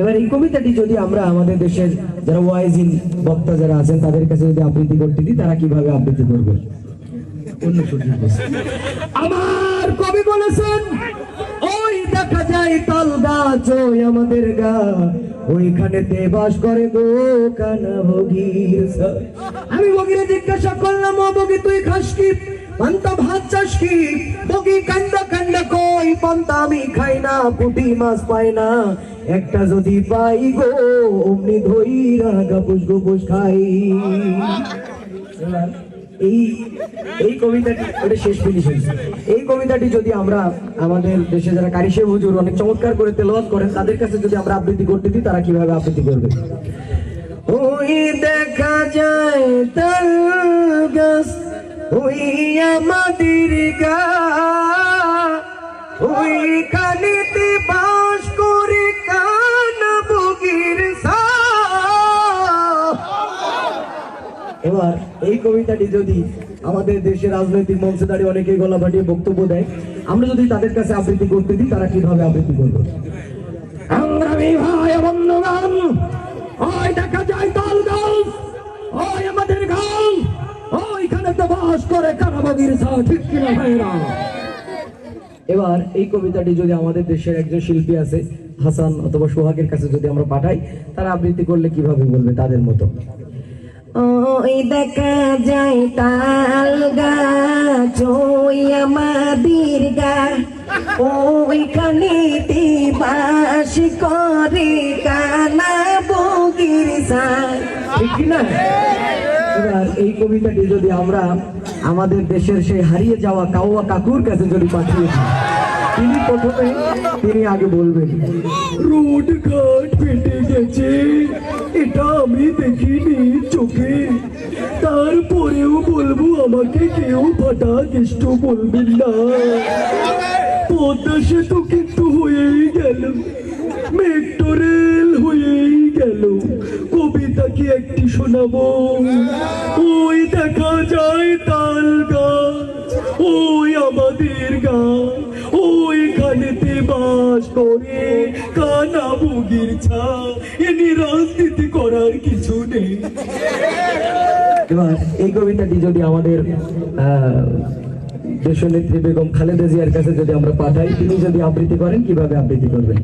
এবার এই কবিতাটি যদি আমরা আমাদের দেশের যারা ওয়াইজিন বক্তা যারা আছেন, তাদের কাছে যদি আবৃত্তি করতে দিই, তারা কীভাবে আবৃত্তি করবে। আমার কবি বলেছেন, ওই দেখা যায় তাল গাছ, ওই আমাদের গা। ওইখানেতে বাস করে গো কানা বগির আমি বগিরে জিজ্ঞাসা করলাম, ও বগি, তুই খাস কি? পান্তা ভাত চাস কি? বগি কান্ড কান্ড কই পান্তা আমি খাই না, পুঁটি মাছ পাই না। একটা যদি পাই গো, অমনি ধইরা গাপুস গুপুস খাই। এই এই কবিতাটি ওটা শেষ ফিনিশ হয়েছে। এই কবিতাটি যদি আমরা আমাদের দেশে যারা কারিশে হুজুর অনেক চমৎকার করে তেলাওয়াত করেন, তাদের কাছে যদি আমরা আবৃত্তি করতে দিই, তারা কীভাবে আবৃত্তি করবে? ওই দেখা যায় তাল গাছ, ওই আমাদের গা ওই কানিতে এই কবিতাটি যদি আমাদের দেশের রাজনৈতিক মঞ্চে দাঁড়িয়ে অনেকে গলা ফাটিয়ে বক্তব্য দেয় আমরা যদি তাদের কাছে আবৃত্তি করতে দিই তারা কীভাবে আবৃত্তি করবে? সংগ্রামী ভাই বন্ধুগণ ওই দেখা যায় তাল গাছ ওই আমাদের গাছ ওইখানে তো বাস করে কারাবাগির সা ঠিক কিনা ভাইরা? এবার এই কবিতাটি যদি আমাদের দেশের একজন শিল্পী আছে হাসান অথবা সোহাগের কাছে যদি আমরা পাঠাই তারা আবৃত্তি করলে কীভাবে বলবে তাদের মতো? ওই দেখা যায় তাল গাছ, ওই আমাদের গা ওইখানে বাস করে কানা বগির না? এই কবিতাটি যদি আমরা আমাদের দেশের সেই হারিয়ে যাওয়া কাউয়া কাকুর কাছে যদি পাঠিয়ে দিই তিনি প্রথমে তিনি আগে বলবেন। রোড ঘাট ফেটে গেছে, এটা আমি দেখিনি চোখে। তারপরেও বলব, আমাকে কেউ ফাটা কেষ্ট বলবেন না। পদ্মা সেতু কিন্তু হয়েই গেল, মেট্রো রেল হয়েই গেল। কবিতা কি একটি শোনাবো? ওই দেখা যায় তাল গাছ, ওই আমাদের গাছ। করে কানা বুগির ছা এনি রাজনীতি করার কিছু নেই। এবার এই কবিতাটি যদি আমাদের আহ, দেশনেত্রী বেগম খালেদা জিয়ার কাছে যদি আমরা পাঠাই তিনি যদি আবৃত্তি করেন কীভাবে আবৃত্তি করবেন?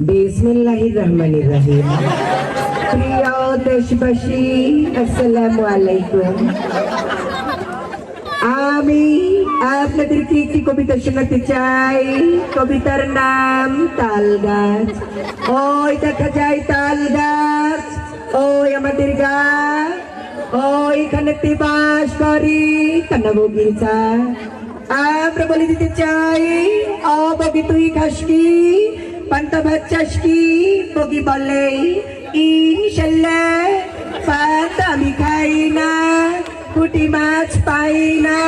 বিসমিল্লাহির রহমানির রহিম। প্রিয় দেশবাসী আসসালামু আলাইকুম। আমি আপনাদেরকে একটি কবিতা শোনাতে চাই। কবিতার নাম তাল গাছ। ওই দেখা যায় তাল গাছ। ওই আমাদের গাছ। ওইখানে বাস করি কান্না বগিচা আমরা বলে দিতে চাই, ও বগি, তুই খাস কি? পান্তা ভাত চাস কি? বগি বলে, ইনশাল্লাহ, পান্তা আমি খাই না। পুটি মাছ পাই না,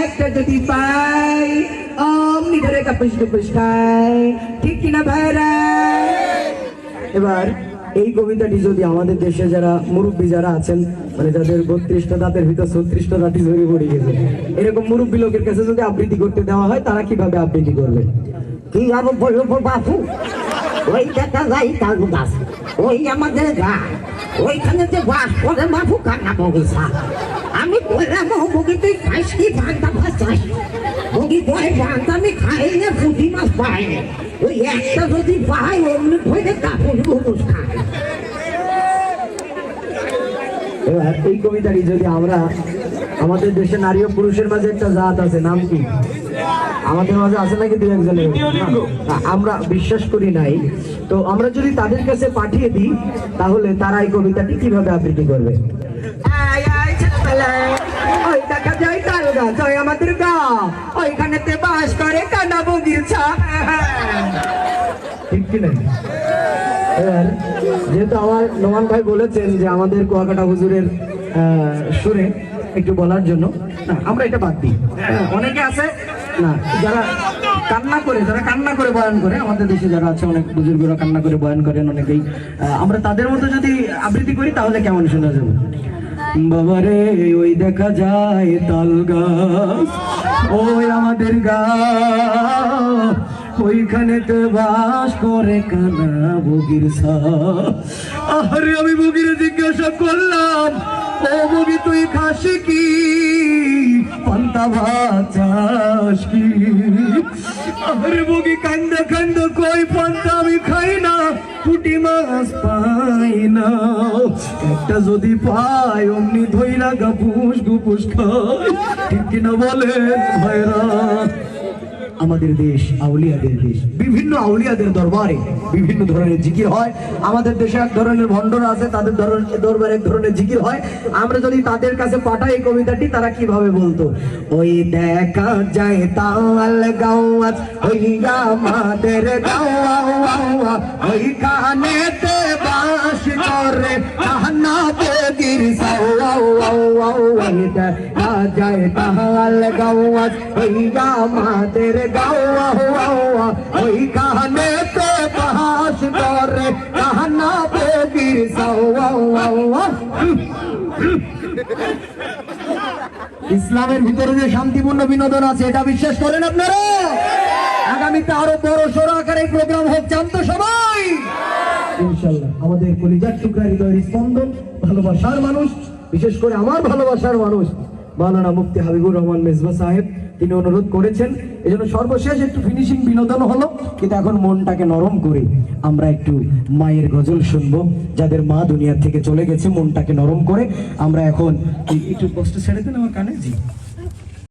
একটা যদি পাই, অমনি ধরে কাপুস টুপুস খাই। ঠিক কিনা ভাইরা? এবার এই কবিতাটি যদি আমাদের দেশে যারা মুরব্বী যারা আছেন মানে যাদের বত্রিশটা দাঁতের ভিতর ছত্রিশটা দাঁতি ধরে পড়ে গেছে, এরকম মুরব্বী লোকের কাছে যদি আবৃত্তি করতে দেওয়া হয়, তারা কীভাবে আবৃত্তি করবে? কি আর বলব বাপু? ওই দেখা যাই তাল গাছ ওই আমাদের গা ওইখানে যে বাস করে বাপু কান্না বগিসা আমি বললাম, ও বগি তুই খাইস কি ভান্তা ভাত চাস বগি কয় ভান্তা আমি খাই না, পুঁটি মাছ পাই ওই একটা যদি পাই, অমনি ভরে কাপড় বুবুস খায় এবার এই কবিতাটি যদি আমরা আমাদের দেশে নারী ও পুরুষের মাঝে একটা জাত আছে, নাম কি? আমাদের মাঝে আছে নাকি দু একজনের? না, আমরা বিশ্বাস করি নাই। তো আমরা যদি তাদের কাছে পাঠিয়ে দিই তাহলে তারা এই কবিতাটি কীভাবে আবৃত্তি করবে? আয় আয় ছেলেবেলা ওই দেখা যায় তাল গাছ আমাদের গা। ওইখানেতে বাস করে কানা বগির ছা। ঠিক কি না এবার যেহেতু আমার নোমান ভাই বলেছেন যে আমাদের কুয়াকাটা হুজুরের আহ, সুরে একটু বলার জন্য না আমরা এটা বাদ দিই। হ্যাঁ, অনেকে আছে না, যারা কান্না করে, যারা কান্না করে বয়ান করে, আমাদের দেশে যারা আছে, অনেক বুজুর্গরা কান্না করে বয়ান করেন অনেকেই। আমরা তাদের মতো যদি আবৃত্তি করি, তাহলে কেমন শোনা যাবে? বাবারে ওই দেখা যায় তাল ওই আমাদের গাছ, ওইখানেতে বাস করে কানা বগির আরে আমি বগিরে জিজ্ঞাসা করলাম, ও বগি, তুই খাসি কি? পান্তা ভাত চাস কি? আরে বগি কান্দা কান্দা খাই না? পুটি মাছ পাই না। একটা যদি পাই, অমনি ধইরা গাপুস গুপুস খায়। ঠিক কিনা বলেন ভাইরা? আমাদের দেশ আউলিয়াদের দেশ বিভিন্ন আউলিয়াদের দরবারে বিভিন্ন ধরনের জিকির হয় আমাদের দেশে এক ধরনের ভণ্ডরা আছে তাদের ধরনের দরবারে এক ধরনের জিকির হয় আমরা যদি তাদের কাছে পাঠাই এই কবিতাটি তারা কীভাবে বলতো ওই দেখা যায় তাল গাওয়াত ওই আমাদের গাওয়া ওই কানেতে বাস করে কাহনা বগির সাওয়া ওই দেখা যায় তাল গাওয়াত ওই আমাদের গাওয়া ওই কানেতে বাস করে, কাহনা বগির সাওয়া ইসলামের ভিতরে যে শান্তিপূর্ণ বিনোদন আছে, এটা বিশ্বাস করেন আপনারা? আগামীতে আরও বড় সড়ো আকারে প্রোগ্রাম হোক চান তো সবাই? ইনশাল্লাহ। আমাদের কলিজার টুকরা হৃদয়ের স্পন্দন, ভালোবাসার মানুষ, বিশেষ করে আমার ভালোবাসার মানুষ মাওলানা মুফতি হাবিবুর রহমান মেজবা সাহেব, তিনি অনুরোধ করেছেন। এই জন্য সর্বশেষ একটু ফিনিশিং বিনোদন হলো, কিন্তু এখন মনটাকে নরম করে আমরা একটু মায়ের গজল শুনব, যাদের মা দুনিয়ার থেকে চলে গেছে, মনটাকে নরম করে। আমরা এখন একটু কষ্ট ছেড়ে দেন আমার কানে? জি।